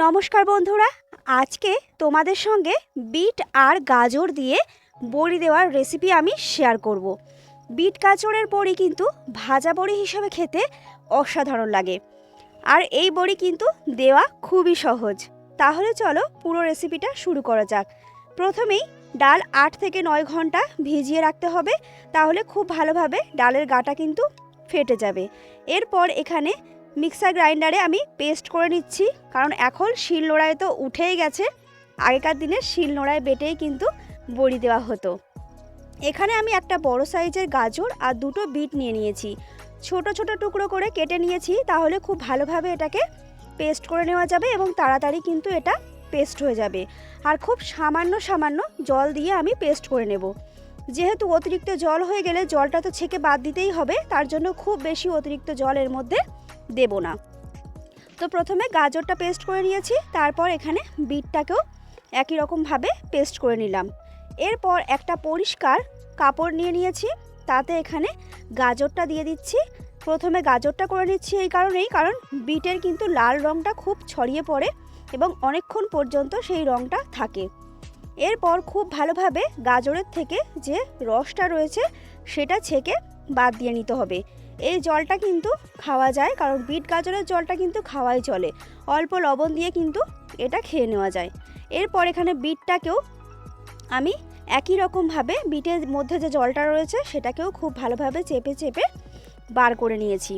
নমস্কার বন্ধুরা, আজকে তোমাদের সঙ্গে বিট আর গাজর দিয়ে বড়ি দেওয়ার রেসিপি আমি শেয়ার করব। বিট গাজরের বড়ি কিন্তু ভাজা বড়ি হিসাবে খেতে অসাধারণ লাগে। আর এই বড়ি কিন্তু দেওয়া খুবই সহজ। তাহলে চলো পুরো রেসিপিটা শুরু করা যাক। প্রথমেই ডাল আট থেকে নয় ঘণ্টা ভিজিয়ে রাখতে হবে, তাহলে খুব ভালোভাবে ডালের গাটা কিন্তু ফেটে যাবে। এরপর এখানে মিক্সার গ্রাইন্ডারে আমি পেস্ট করে নিচ্ছি। কারণ এখন শিল নোড়ায় তো উঠেই গেছে। আগেকার দিনে শিল নোড়ায় বেটেই কিন্তু বড়ি দেওয়া হতো। এখানে আমি একটা বড় সাইজের গাজর আর দুটো বিট নিয়ে নিয়েছি। ছোট ছোট টুকরো করে কেটে নিয়েছি, তাহলে খুব ভালোভাবে এটাকে পেস্ট করে নেওয়া যাবে এবং তাড়াতাড়ি কিন্তু এটা পেস্ট হয়ে যাবে। আর খুব সামান্য সামান্য জল দিয়ে আমি পেস্ট করে নেব। যেহেতু অতিরিক্ত জল হয়ে গেলে জলটা তো ছেঁকে বাদ দিতেই হবে, তার জন্য খুব বেশি অতিরিক্ত জল এর মধ্যে দেব না। তো প্রথমে গাজরটা পেস্ট করে নিয়েছি, তারপর এখানে বিটটাকেও একই রকমভাবে পেস্ট করে নিলাম। এরপর একটা পরিষ্কার কাপড় নিয়ে নিয়েছি, তাতে এখানে গাজরটা দিয়ে দিচ্ছি। প্রথমে গাজরটা করে নিচ্ছি এই কারণেই, কারণ বিটের কিন্তু লাল রঙটা খুব ছড়িয়ে পড়ে এবং অনেকক্ষণ পর্যন্ত সেই রঙটা থাকে। এরপর খুব ভালোভাবে গাজরের থেকে যে রসটা রয়েছে, সেটা ছেঁকে বাদ দিয়ে নিতে হবে। এই জলটা কিন্তু খাওয়া যায়, কারণ বিট গাজরের জলটা কিন্তু খাওয়াই চলে। অল্প লবণ দিয়ে কিন্তু এটা খেয়ে নেওয়া যায়। এরপর এখানে বিটটাকেও আমি একই রকমভাবে বিটের মধ্যে যে জলটা রয়েছে, সেটাকেও খুব ভালোভাবে চেপে চেপে বার করে নিয়েছি।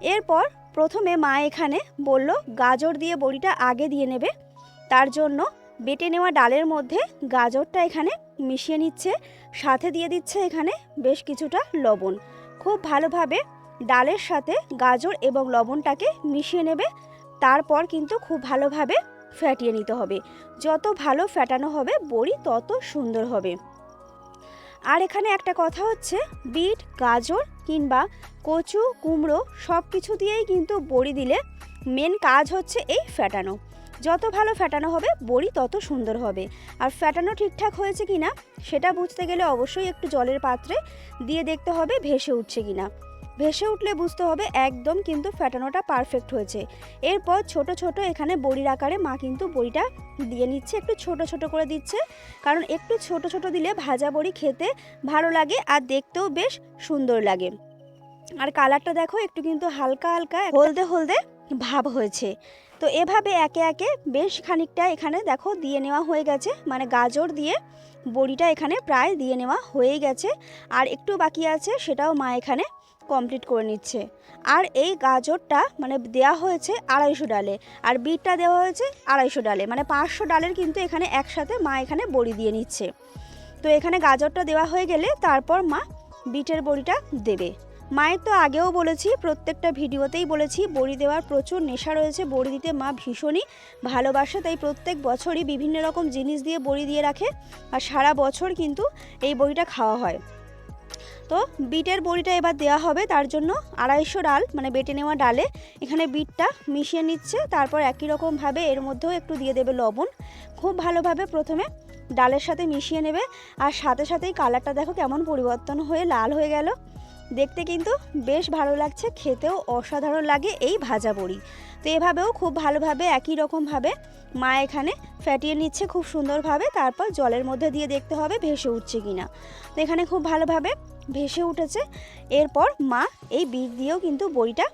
এরপর প্রথমে মা এখানে বলল, গাজর দিয়ে বড়িটা আগে দিয়ে নেবে। তার জন্য বেটে নেওয়া ডালের মধ্যে গাজরটা এখানে মিশিয়ে নিচ্ছে, সাথে দিয়ে দিচ্ছে এখানে বেশ কিছুটা লবণ। খুব ভালোভাবে ডালের সাথে গাজর এবং লবণটাকে মিশিয়ে নেবে, তারপর কিন্তু খুব ভালোভাবে ফ্যাটিয়ে নিতে হবে। যত ভালো ফ্যাটানো হবে, বড়ি তত সুন্দর হবে। আর এখানে একটা কথা হচ্ছে, বিট, গাজর কিংবা কচু, কুমড়ো সব কিছু দিয়েই কিন্তু বড়ি দিলে মেন কাজ হচ্ছে এই ফ্যাটানো যত ভালো ফ্যাটানো হবে, বড়ি তত সুন্দর হবে। আর ফ্যাটানো ঠিকঠাক হয়েছে কি না সেটা বুঝতে গেলে অবশ্যই একটু জলের পাত্রে দিয়ে দেখতে হবে ভেসে উঠছে কিনা। ভেসে উঠলে বুঝতে হবে একদম কিন্তু ফ্যাটানোটা পারফেক্ট হয়েছে। এরপর ছোট ছোট এখানে বড়ির আকারে মা কিন্তু বড়িটা দিয়ে নিচ্ছে, একটু ছোট ছোট করে দিচ্ছে। কারণ একটু ছোট ছোট দিলে ভাজা বড়ি খেতে ভালো লাগে আর দেখতেও বেশ সুন্দর লাগে। আর কালারটা দেখো, একটু কিন্তু হালকা হালকা, হলদে হলদে ভাব হয়েছে। তো এভাবে একে একে বেশ খানিকটা এখানে দেখো দিয়ে নেওয়া হয়ে গেছে। মানে গাজর দিয়ে বড়িটা এখানে প্রায় দিয়ে নেওয়া হয়েই গেছে। আর একটু বাকি আছে সেটাও মা এখানে কমপ্লিট করে নিচ্ছে। আর এই গাজরটা মানে দেওয়া হয়েছে আড়াইশো ডালে। আর বিটটা দেওয়া হয়েছে আড়াইশো ডালে। মানে পাঁচশো ডালের কিন্তু এখানে একসাথে মা এখানে বড়ি দিয়ে নিচ্ছে। তো এখানে গাজরটা দেওয়া হয়ে গেলে তারপর মা বিটের বড়িটা দেবে। মায়ের তো আগেও বলেছি, প্রত্যেকটা ভিডিওতেই বলেছি, বড়ি দেওয়ার প্রচুর নেশা রয়েছে, বড়ি দিতে মা ভীষণই ভালোবাসে, তাই প্রত্যেক বছরই বিভিন্ন রকম জিনিস দিয়ে বড়ি দিয়ে রাখে আর সারা বছর কিন্তু এই বড়িটা খাওয়া হয়। তো বিটের বড়িটা এবার দেওয়া হবে, তার জন্য আড়াইশো ডাল মানে বেটে নেওয়া ডালে এখানে বিটটা মিশিয়ে নিচ্ছে, তারপর একই রকমভাবে এর মধ্যেও একটু দিয়ে দেবে লবণ, খুব ভালোভাবে প্রথমে ডালের সাথে মিশিয়ে নেবে, আর সাথে সাথেই কালারটা দেখো কেমন পরিবর্তন হয়ে লাল হয়ে গেল। দেখতে কিন্তু বেশ ভালো লাগছে, খেতেও অসাধারণ লাগে এই ভাজা বড়ি। তো এভাবেও খুব ভালোভাবে, একই রকমভাবে মা এখানে ফ্যাটিয়ে নিচ্ছে খুব সুন্দরভাবে, তারপর জলের মধ্যে দিয়ে দেখতে হবে ভেসে উঠছে কিনা। তো এখানে খুব ভালোভাবে ভেসে উঠেছে, এরপর মা এই বীজ দিয়েও কিন্তু বড়িটা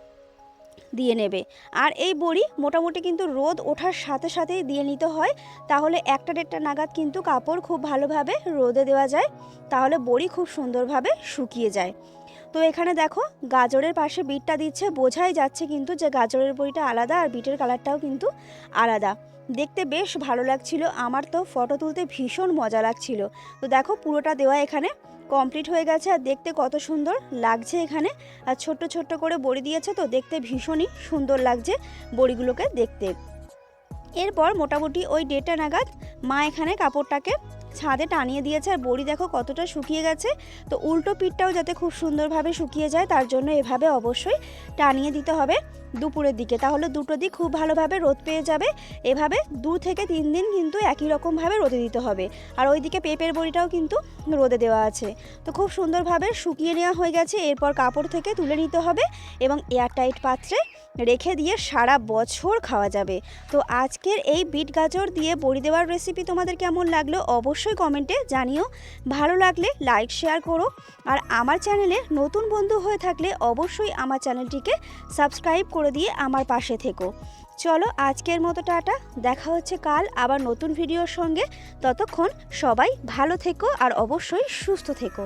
দিয়ে নেবে। আর এই বড়ি মোটামুটি কিন্তু রোদ ওঠার সাথে সাথেই দিয়ে নিতে হয়, তাহলে একটা দেড়টা নাগাদ কিন্তু কাপড় খুব ভালোভাবে রোদে দেওয়া যায়, তাহলে বড়ি খুব সুন্দরভাবে শুকিয়ে যায়। তো এখানে দেখো, গাজরের পাশে বিটটা দিচ্ছে, বোঝাই যাচ্ছে কিন্তু যে গাজরের বড়িটা আলাদা আর বিটের কালারটাও কিন্তু আলাদা। দেখতে বেশ ভালো লাগছিল, আমার তো ফটো তুলতে ভীষণ মজা লাগছিল। তো দেখো, পুরোটা দেওয়া এখানে কমপ্লিট হয়ে গেছে আর দেখতে কত সুন্দর লাগছে এখানে। আর ছোট্ট ছোট্ট করে বড়ি দিয়েছে তো দেখতে ভীষণই সুন্দর লাগছে বড়িগুলোকে দেখতে। এরপর মোটামুটি ওই ডেটা নাগাদ মা এখানে কাপড়টাকে ছাদে টানিয়ে দিয়েছে আর বড়ি দেখো কতটা শুকিয়ে গেছে। তো উল্টো পিঠটাও যাতে খুব সুন্দরভাবে শুকিয়ে যায়, তার জন্য এভাবে অবশ্যই টানিয়ে দিতে হবে দুপুরের দিকে। তাহলে দুটো দিক খুব ভালোভাবে রোদ পেয়ে যাবে। এভাবে দু থেকে তিন দিন কিন্তু একই রকমভাবে রোদে দিতে হবে। আর ওইদিকে পেঁপের বড়িটাও কিন্তু রোদে দেওয়া আছে। তো খুব সুন্দরভাবে শুকিয়ে নেওয়া হয়ে গেছে। এরপর কাপড় থেকে তুলে নিতে হবে এবং এয়ারটাইট পাত্রে রেখে দিয়ে সারা বছর খাওয়া যাবে। তো আজকের এই বিট গাজর দিয়ে বড়ি দেওয়ার রেসিপি তোমাদের কেমন লাগল অবশ্যই কমেন্টে জানিও। ভালো লাগলে লাইক শেয়ার করো। আর আমার চ্যানেলে নতুন বন্ধু হয়ে থাকলে অবশ্যই আমার চ্যানেলটিকে সাবস্ক্রাইব করে দিয়ে আমার পাশে থেকো। চলো আজকের মতো টাটা, দেখা হচ্ছে কাল আবার নতুন ভিডিওর সঙ্গে। ততক্ষণ সবাই ভালো থেকো আর অবশ্যই সুস্থ থেকো।